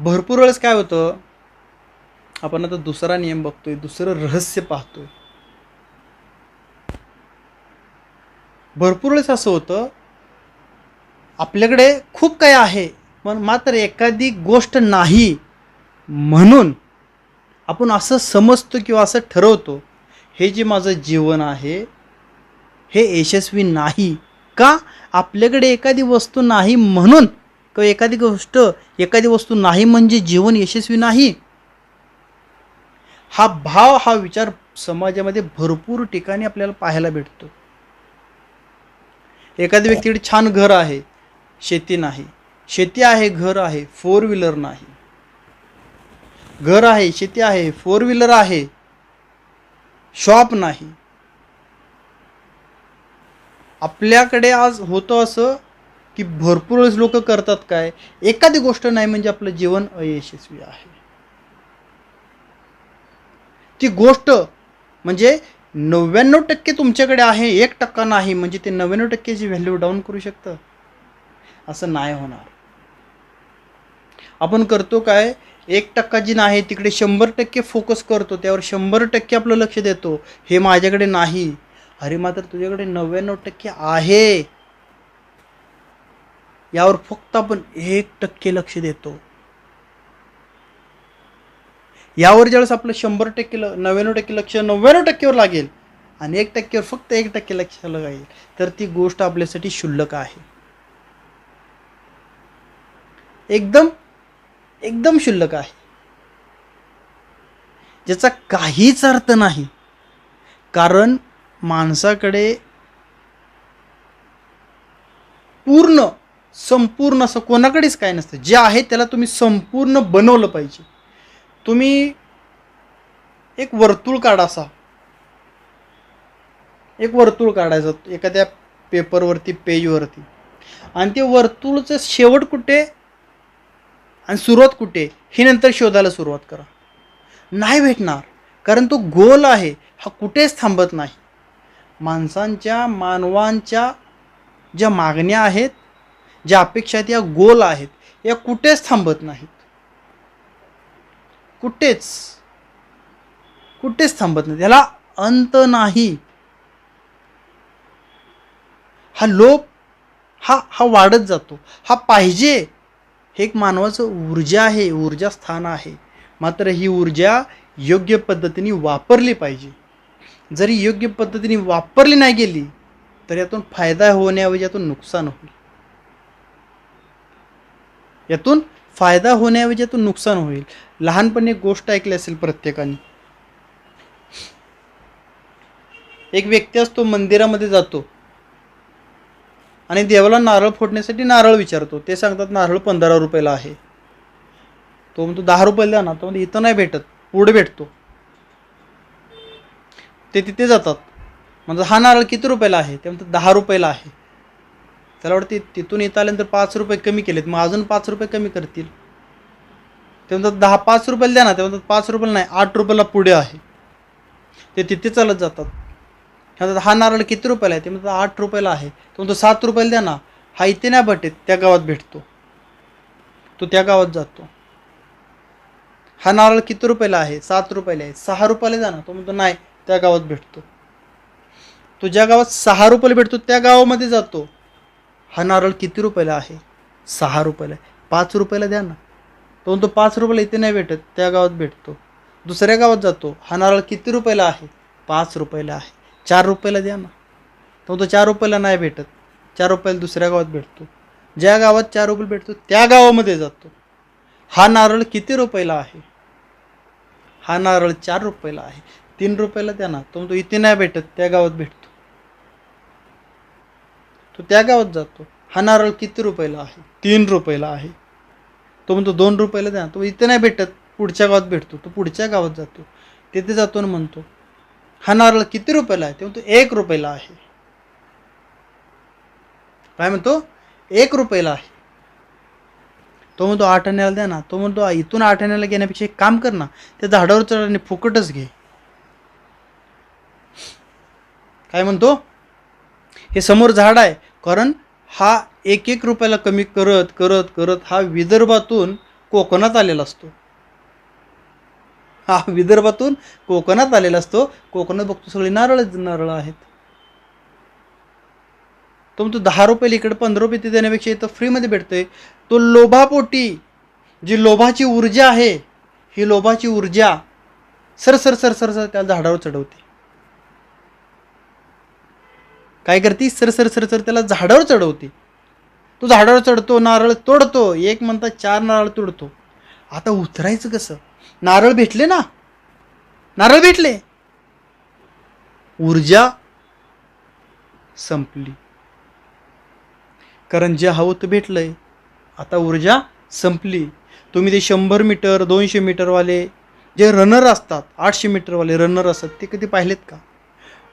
भरपूर वेळेस काय होतं आपण आता दुसरा नियम बघतोय दुसरं रहस्य पाहतोय. भरपूर वेळेस असं होतं आपल्याकडे खूप काही आहे पण मात्र एखादी गोष्ट नाही म्हणून आपण असं समजतो किंवा असं ठरवतो हे जे माझं जीवन आहे हे यशस्वी नाही का? आपल्याकडे एखादी वस्तू नाही म्हणून किंवा एखादी गोष्ट एखादी वस्तू नाही म्हणजे जीवन यशस्वी नाही. हा भाव हा विचार समाजामध्ये भरपूर ठिकाणी आपल्याला पाहायला भेटतो. एखाद्या व्यक्तीकडे छान घर आहे शेती नाही. शेती आहे घर आहे फोर व्हीलर नाही. घर आहे शेती आहे फोर व्हीलर आहे शॉप नाही. आपल्याकडे आज होतं असं की भरपूर वेळेस लोक करतात काय? एखादी गोष्ट नाही म्हणजे आपलं जीवन अयशस्वी आहे. ती गोष्ट म्हणजे नव्याण्णव टक्के तुमच्याकडे आहे एक टक्का नाही म्हणजे ते नव्याण्णव टक्क्याची व्हॅल्यू डाऊन करू शकतं? असं नाही होणार. आपण करतो काय? एक टक्का जी नाही तिकडे शंभर टक्के फोकस करतो त्यावर शंभर टक्के आपलं लक्ष देतो. हे माझ्याकडे नाही. अरे मात्र तुझ्याकडे नव्याण्णव टक्के आहे. यावर फक्त आपण एक टक्के लक्ष देतो. यावर ज्यावेळेस आपलं शंभर टक्के नव्याण्णव टक्के लक्ष नव्याण्णव टक्केवर लागेल आणि एक टक्केवर फक्त एक टक्के लक्ष लागेल तर ती गोष्ट आपल्यासाठी क्षुल्लक आहे. एकदम एकदम क्षुल्लक आहे. ज्याचा काहीच अर्थ नाही. कारण माणसाकडे पूर्ण संपूर्ण असं कोणाकडेच काय नसतं. जे आहे त्याला तुम्ही संपूर्ण बनवलं पाहिजे. तुम्ही एक वर्तुळ काढा असा. एक वर्तुळ काढायचं. एखाद्या पेपरवरती पेजवरती. आणि ते वर्तुळचं शेवट कुठे? आणि सुरुवात कुठे? हे नंतर शोधायला सुरुवात करा. नाही भेटणार. कारण तो गोल आहे. हा कुठेच थांबत नाही. माणसांच्या मानवांच्या ज्या मागण्या आहेत ज्या अपेक्षा आहेत या गोल आहेत या कुठेच थांबत नाहीत. कुठेच कुठेच थांबत नाही याला अंत नाही. हा लोप हा हा वाढत जातो. हा पाहिजे हे एक मानवाचं ऊर्जा आहे ऊर्जा स्थान आहे. मात्र ही ऊर्जा योग्य पद्धतीने वापरली पाहिजे. जरी योग्य पद्धतीने वापरली नाही गेली तर यातून फायदा होण्याऐवजी यातून नुकसान होईल. यातून फायदा होण्याऐवजी यातून नुकसान होईल. लहानपणी एक गोष्ट ऐकली असेल प्रत्येकाने. एक व्यक्ती असतो मंदिरामध्ये जातो. आणि देवाला नारळ फोडण्यासाठी नारळ विचारतो. ते सांगतात नारळ पंधरा रुपयाला आहे. तो म्हणतो दहा रुपयाला द्या ना. तो म्हणतो इथं नाही भेटत. पुढे भेटतो. ते तिथे जातात. म्हणजे हा नारळ किती रुपयाला आहे? ते म्हणतात दहा रुपयाला आहे. त्याला वाटते तिथून येत आल्यानंतर पाच रुपये कमी केलेत. मग अजून पाच रुपये कमी करतील. ते म्हणतात दहा पाच रुपयाला द्या ना. ते म्हणतात पाच रुपयाला नाही आठ रुपयाला पुढे आहे. ते तिथे चालत जातात. म्हणतात हा नारळ किती रुपयाला आहे? ते म्हणतात आठ रुपयाला आहे. तो म्हणतो सात रुपयाला द्या ना. हा इथे नाही भेटेत त्या गावात भेटतो. तो त्या गावात जातो. हा नारळ किती रुपयाला आहे? सात रुपयाला आहे. सहा रुपयाला जा ना. तो म्हणतो नाही त्या गावात भेटतो. तो ज्या गावात सहा रुपयाला भेटतो त्या गावामध्ये जातो. हा नारळ किती रुपयाला आहे? सहा रुपयाला आहे. पाच रुपयाला द्या ना. तो म्हणतो पाच रुपयाला इथे नाही भेटत त्या गावात भेटतो. दुसऱ्या गावात जातो. हा नारळ किती रुपयाला आहे? पाच रुपयाला आहे. चार रुपयाला द्या ना. तो म्हणतो चार रुपयाला नाही भेटत. चार रुपयाला दुसऱ्या गावात भेटतो. ज्या गावात चार रुपये भेटतो त्या गावामध्ये जातो. हा नारळ किती रुपयाला आहे? हा नारळ चार रुपयाला आहे. तीन रुपयाला द्या ना. तो म्हणतो इथे नाही भेटत त्या गावात भेटतो. तो त्या गावात जातो. हा नारळ किती रुपयाला आहे? तीन रुपयाला आहे. तो म्हणतो दोन रुपयाला द्या. तो इथे नाही भेटत. पुढच्या गावात भेटतो. तो पुढच्या गावात जातो. तिथे जातो आणि म्हणतो हा नारळ किती रुपयाला आहे? ते म्हणतो एक रुपयाला आहे. काय म्हणतो? एक रुपयाला आहे. तो म्हणतो आठ आण्याला द्या ना. तो म्हणतो इथून आठ आण्याला घेण्यापेक्षा एक काम कर ना. त्या झाडावर चढ आणि फुकटच घे. काय म्हणतो? हे समोर झाड आहे. कारण हा एक एक रुपयाला कमी करत करत करत हा विदर्भातून कोकणात आलेला असतो. हा विदर्भातून कोकणात आलेला असतो. कोकणात बघतो सगळे नारळच नारळ आहेत. तो म्हणतो दहा रुपये इकडे पंधरा रुपये ते देण्यापेक्षा इथं फ्रीमध्ये भेटतोय. तो लोभापोटी जी लोभाची ऊर्जा आहे ही लोभाची ऊर्जा सर सर सर सर सर त्या झाडावर चढवते. काय करते? सर सर सर सर त्याला झाडावर चढवते. तो झाडावर चढतो नारळ तोडतो एक म्हणता चार नारळ तोडतो. आता उतरायचं कसं? नारळ भेटले ना? नारळ भेटले. ऊर्जा संपली. कारण जे हवं ते भेटलंय. आता ऊर्जा संपली. तुम्ही ते शंभर मीटर दोनशे मीटरवाले जे रनर असतात आठशे मीटरवाले रनर असतात ते कधी पाहिलेत का?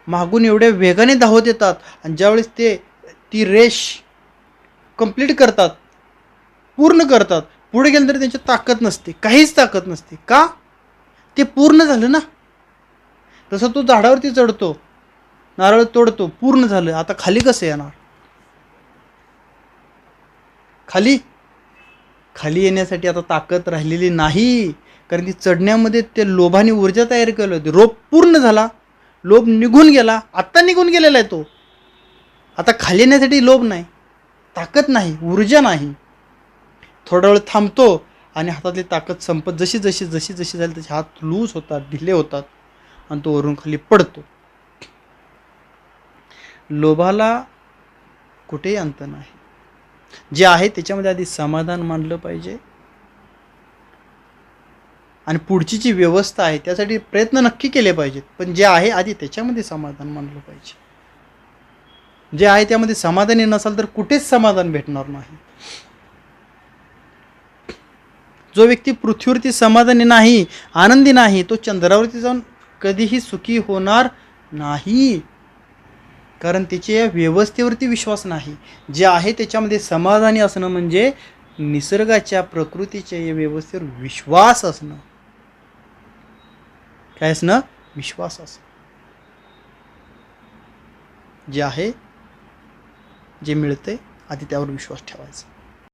मागून एवढ्या वेगाने धावत येतात आणि ज्यावेळेस ते ती रेश कंप्लीट करतात पूर्ण करतात पुढे गेलं त्यांची ताकद नसते काहीच ताकद नसते. का? ते पूर्ण झालं ना? तसं तो झाडावरती चढतो नारळ तोडतो पूर्ण झालं. आता खाली कसं येणार? खाली? खाली येण्यासाठी आता ताकद राहिलेली नाही. कारण ती चढण्यामध्ये ते लोभाने ऊर्जा तयार केली होती. रोप पूर्ण झाला. लोभ निघून गेला आत्ता निघून गेलेला आहे तो. आता खाली येण्यासाठी लोभ नाही ताकद नाही ऊर्जा नाही. थोडा वेळ थांबतो आणि हातातली ताकद संपत जशी जशी जशी जशी झाली त्याचे हात लूज होतात ढिले होतात आणि तो वरून खाली पडतो. लोभाला कुठेही अंत नाही. जे आहे त्याच्यामध्ये आधी समाधान मानलं पाहिजे. आणि पुढची जी व्यवस्था आहे त्यासाठी प्रयत्न नक्की केले पाहिजेत. पण जे आहे आधी त्याच्यामध्ये समाधान मानलं पाहिजे. जे आहे त्यामध्ये समाधानी नसाल तर कुठेच समाधान भेटणार नाही. जो व्यक्ती पृथ्वीवरती समाधानी नाही आनंदी नाही तो चंद्रावरती जाऊन कधीही सुखी होणार नाही. कारण त्याच्या या व्यवस्थेवरती विश्वास नाही. जे आहे त्याच्यामध्ये समाधानी असणं म्हणजे निसर्गाच्या प्रकृतीच्या या व्यवस्थेवर विश्वास असणं. काय असणं विश्वास असणं जे आहे जे मिळते आधी त्यावर विश्वास ठेवायचा